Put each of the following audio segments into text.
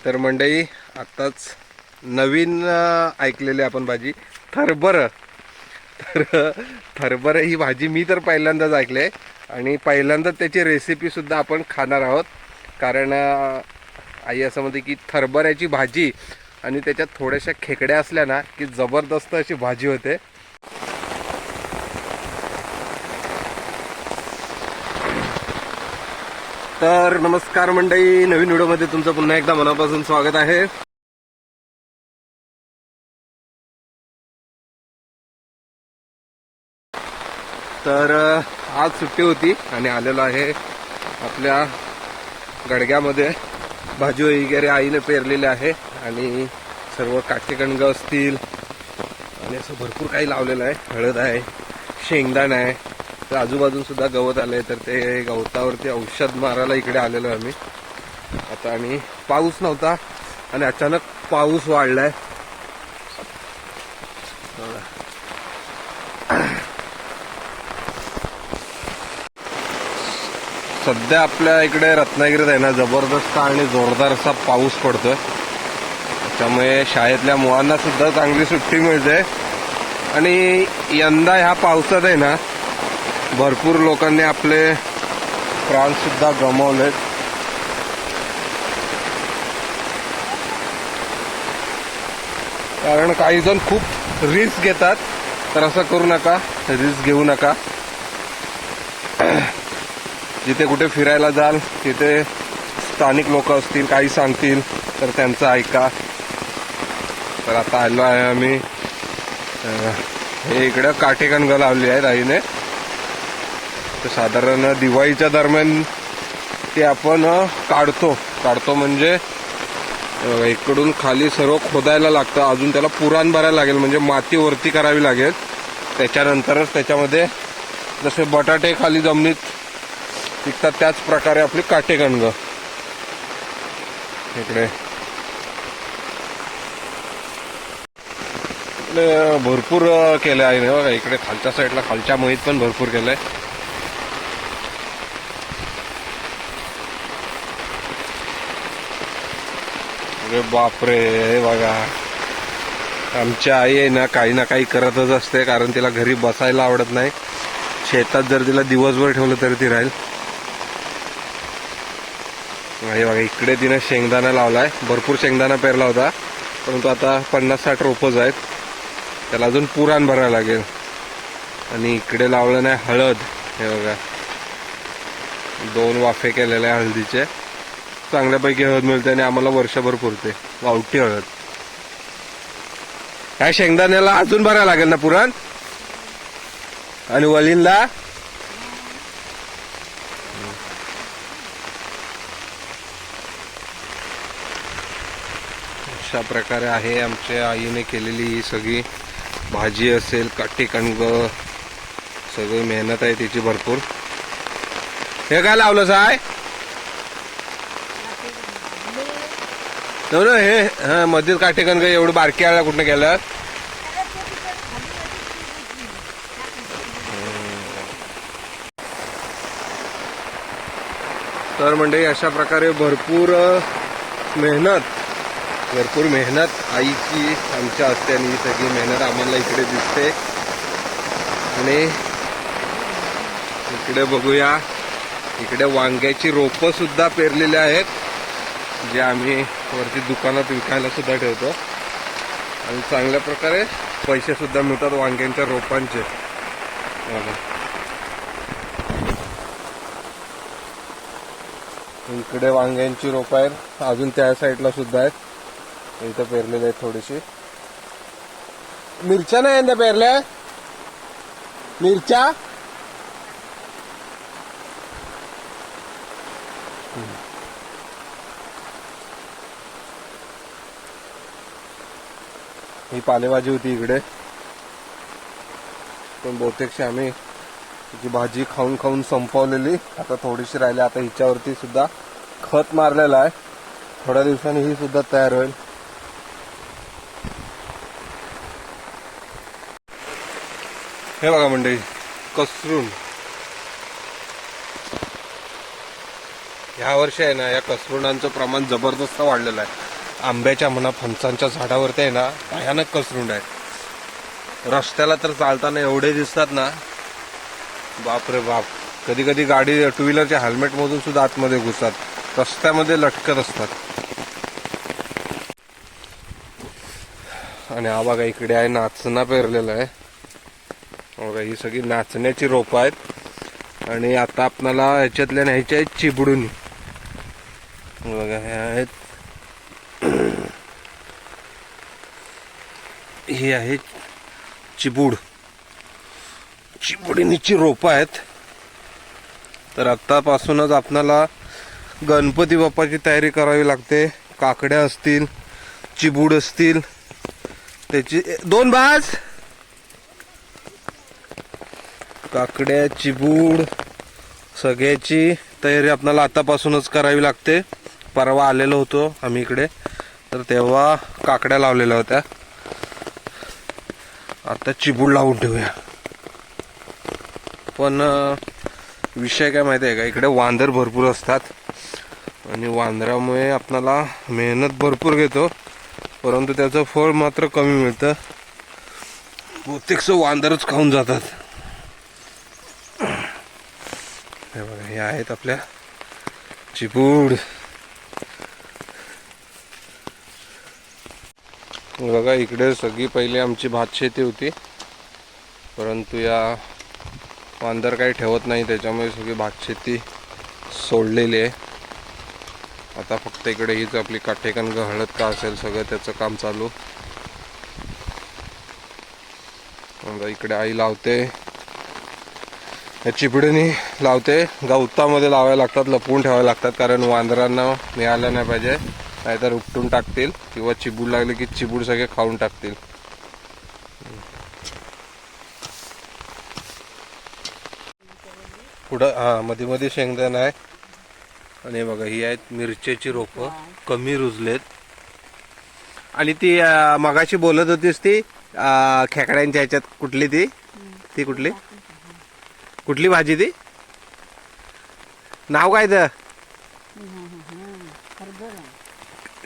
तर मंडई आत्ताच नवीन ऐकलेली आपण भाजी थरबरं तर थरबरं ही भाजी मी तर पहिल्यांदाच ऐकले आणि पहिल्यांदाच त्याची रेसिपीसुद्धा आपण खाणार आहोत. कारण आई असं म्हणते की थरबऱ्याची भाजी आणि त्याच्यात थोड्याशा खेकड्या असल्या ना की जबरदस्त अशी भाजी होते. तर नमस्कार मंडळी नवीन व्हिडिओमध्ये तुमचं पुन्हा एकदा मनापासून स्वागत आहे. तर आज सुट्टी होती आणि आलेलो आहे आपल्या गडग्यामध्ये. भाजी वगैरे आईने पेरलेले आहे आणि सर्व काटेकणग असतील. आणि असं भरपूर काही लावलेलं आहे. हळद आहे शेंगदाण आहे. तर आजूबाजून सुद्धा गवत आलंय तर ते गवतावरती औषध मारायला इकडे आलेलो आम्ही. आता आणि पाऊस नव्हता आणि अचानक पाऊस वाढलाय. सध्या आपल्या इकडे रत्नागिरीत आहे ना जबरदस्त आणि जोरदार असा पाऊस पडतोय. त्यामुळे शाळेतल्या मुलांना सुद्धा चांगली सुट्टी मिळते. आणि यंदा ह्या पावसात आहे ना भरपूर लोकांनी आपले प्राण सुद्धा गमावलेत. कारण काही जण खूप रिस्क घेतात. तर असं करू नका रिस्क घेऊ नका. जिथे कुठे फिरायला जाल तिथे स्थानिक लोक असतील काही सांगतील तर त्यांचं ऐका. तर आता आलो आहे आम्ही. हे इकडं काटेकणगं लावली आहेत आईने तर साधारण दिवाळीच्या दरम्यान ते आपण काढतो. काढतो म्हणजे इकडून खाली सर्व खोदायला लागतं. अजून त्याला पुराण भरायला लागेल. म्हणजे माती वरती करावी लागेल. त्याच्यानंतरच त्याच्यामध्ये जसे बटाटे खाली जमिनीत पिकतात त्याच प्रकारे आपली काटेगणग इकडे. इकडे भरपूर केलं आहे ना बघा इकडे खालच्या साईडला खालच्या मळीत पण भरपूर केलंय. अरे बापरे हे बघा. आमची आई आहे ना काही ना काही करतच असते कारण तिला घरी बसायला आवडत नाही. शेतात जर तिला दिवसभर ठेवलं तरी ती राहील. हे बघा इकडे तिने शेंगदाणा लावलाय. भरपूर शेंगदाणा पेरला होता. परंतु आता पन्नास साठ रोपच आहेत त्याला अजून पुराण भरायला लागेल. आणि इकडे लावलं नाही हळद. हे बघा. दोन वाफे केलेले आहे हळदीचे. चांगल्यापैकी हळद मिळते आणि आम्हाला वर्षभर पुरते. गावठी हळद. ह्या शेंगदाण्याला अजून भरायला लागेल ना पुरण? आणि वलीनला? अशा प्रकारे आहे आमच्या आईने केलेली ही सगळी भाजी असेल काठी कणग सगळी मेहनत आहे तिची भरपूर. हे काय लावलं साय no, हे हा मधील काठी कणग एवढं बारकी आला कुठनं गेलं तर म्हणजे अशा प्रकारे भरपूर मेहनत भरपूर मेहनत आईची आमच्या असते ही सगळी मेहनत आम्हाला इकडे दिसते. आणि इकडे बघूया इकडे वांग्याची रोपं सुद्धा पेरलेली आहेत. जे आम्ही वरती दुकानात विकायला सुद्धा ठेवतो. आणि चांगल्या प्रकारे पैसे सुद्धा मिळतात वांग्यांच्या रोपांचे. इकडे वांग्यांची रोप आहेत. अजून त्या साईडला सुद्धा आहेत. इथं पेरलेले आहेत थोडीशी. मिरच्या नाही यंदा पेरल्या? मिरच्या? ही पालेभाजी होती इकडे. पण बहुतेकशी आम्ही तिची भाजी खाऊन खाऊन संपवलेली आता थोडीशी राहिली आता हिच्यावरती सुद्धा खत मारलेलं आहे. थोड्या दिवसांनी ही सुद्धा तयार होईल. हे बघा मंडळी कसरून. ह्या वर्षी आहे ना या कसरुणांचं प्रमाण जबरदस्त वाढलेलं आहे. आंब्याच्या म्हणा फणसांच्या झाडावरती आहे ना भयानक कसरुंड आहे. रस्त्याला तर चालताना एवढे दिसतात ना बाप रे बाप. कधी कधी गाडी टू व्हीलरच्या हेल्मेट मधून सुद्धा आतमध्ये घुसतात. रस्त्यामध्ये लटकत असतात. आणि हा बघा इकडे आहे नाचणा पेरलेला आहे. बघा ही सगळी नाचण्याची रोपं आहेत. आणि आता आपणाला ह्याच्यातल्या न्यायच्या आहेत चिबडून. बघा ह्या आहेत. ही आहे चिबूड. चिबुडीनीची रोपं आहेत तर आत्तापासूनच आपणाला गणपती बाप्पाची तयारी करावी लागते. काकड्या असतील चिबूड असतील त्याची दोन भाज काकड्या चिबूड सगळ्याची तयारी आपणाला आतापासूनच करावी लागते. परवा आलेलो होतो आम्ही इकडे तर तेव्हा काकड्या लावलेल्या होत्या. आता चिबूड लावून ठेवूया. पण विषय काय माहिती आहे का? इकडे वांदर भरपूर असतात. आणि वांदरामुळे आपणाला मेहनत भरपूर घेतो. परंतु त्याचं फळ मात्र कमी मिळतं. बहुतेकसं वांदरच खाऊन जातात. हे बघा हे आहेत आपल्या चिपूड बघा इकडे सगळी पहिले आमची भात शेती होती. परंतु या वांदर काही ठेवत नाही त्याच्यामुळे सगळी भात शेती सोडलेली आहे. आता फक्त इकडे हीच आपली काठेकण हळद का असेल सगळं त्याचं काम चालू. समजा इकडे आई लावते. या चिपडीने लावते. गवतामध्ये लावायला लागतात लपवून ठेवायला लागतात कारण वांदरांना मिळालं नाही पाहिजे. नाहीतर उपटून टाकतील किंवा चिबूड लागले की चिबूड सगळे खाऊन टाकतील. पुढं हा मध्ये मध्ये शेंगदाण आहे. आणि बघा ही आहेत मिरच्याची रोपं. कमी रुजलेत. आणि ती मगाशी बोलत होतीस ती खेकड्यांच्या ह्याच्यात. कुठली ती? ती कुठली? कुठली भाजी ती? नाव काय तर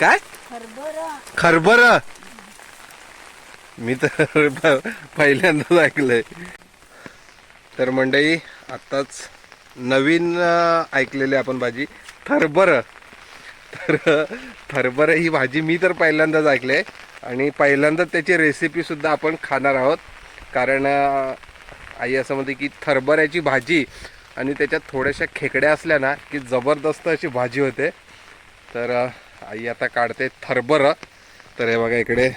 काय? खरबर मी तर पहिल्यांदाच ऐकलंय. तर मंडळी आताच नवीन ऐकलेली आपण भाजी थरबर तर थरबर ही भाजी मी तर पहिल्यांदाच ऐकले आणि पहिल्यांदाच त्याची रेसिपी सुद्धा आपण खाणार आहोत. कारण आई असं म्हणते की थरभऱ्याची भाजी आणि त्याच्यात थोड्याशा खेकड्या असल्या ना की जबरदस्त अशी भाजी होते. तर आई आता काढते थरबर तर हे बघा इकडे.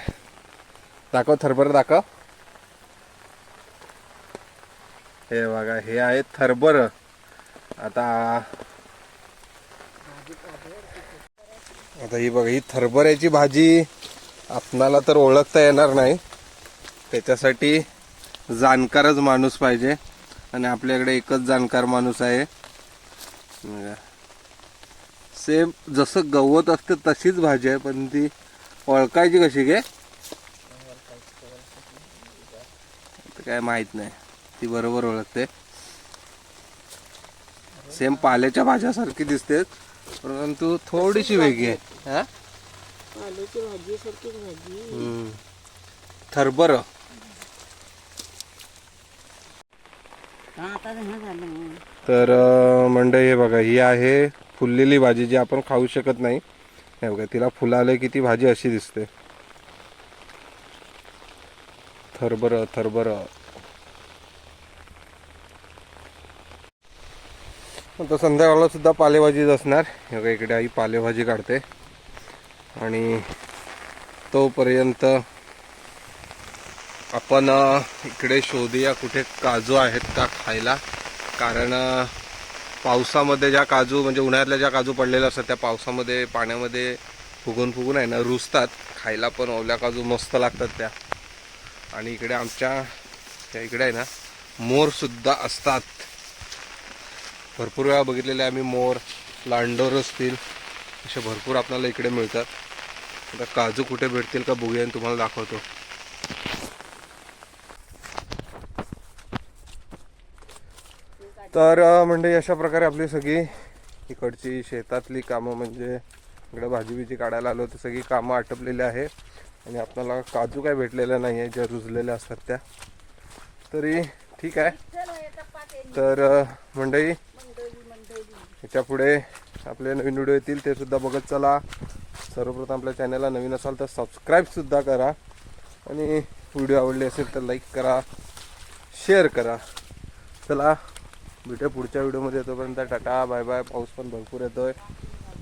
दाखव थरबर दाखव. हे बघा हे आहे थरबर आता आता ही बघा ही थरबऱ्याची भाजी आपणाला तर ओळखता येणार नाही. त्याच्यासाठी जाणकारच माणूस पाहिजे. आणि आपल्याकडे एकच जाणकार माणूस आहे. सेम जसं गवत असतं तशीच भाजी आहे पण ती ओळखायची कशी काय ते काय माहीत नाही. ती बरोबर ओळखते. सेम पाल्याच्या भाज्यासारखी दिसते परंतु थोडीशी वेगळी आहे. हा? पाल्याची भाजी सारखीच भाजी. हम्म. थरबर तर मंडळी हे बघा ही आहे फुललेली भाजी जी आपण खाऊ शकत नाही. हे बघा तिला फुलं आले की ती भाजी अशी दिसते. थरबर थरबर. आता संध्याकाळला सुद्धा पालेभाजीच असणार. हे बघा इकडे आई पालेभाजी काढते. आणि तोपर्यंत आपण इकडे शोधूया कुठे काजू आहेत का खायला. कारण पावसामध्ये ज्या काजू म्हणजे उन्हाळ्यातल्या ज्या काजू पडलेल्या असतात त्या पावसामध्ये पाण्यामध्ये फुगून फुगून आहे ना रुजतात. खायला पण ओल्या काजू मस्त लागतात त्या. आणि इकडे आमच्या त्या इकडे आहे ना मोरसुद्धा असतात. भरपूर वेळा बघितलेले आम्ही मोर लांडोर असतील. असे भरपूर आपल्याला इकडे मिळतात. आता काजू कुठे भेटतील का बघूया आणि तुम्हाला दाखवतो. तर म्हणजे अशा प्रकारे आपली सगळी इकडची शेतातली कामं म्हणजे इकडे भाजी बिजी काढायला आलो तर सगळी कामं आटपलेली आहे. आणि आपल्याला काजू काय भेटलेल्या नाही आहे ज्या रुजलेल्या असतात त्या. तरी ठीक आहे. तर मंडई मंडळी याच्यापुढे आपले नवीन व्हिडिओ येतील ते सुद्धा बघत चला. सर्वप्रथम आपल्या चॅनलला नवीन असाल तर सबस्क्राईबसुद्धा करा. आणि व्हिडिओ आवडले असेल तर लाईक करा शेअर करा. चला. भेटूया पुढच्या व्हिडिओमध्ये तोपर्यंत टाटा बाय बाय पाऊस पण भरपूर येतोय.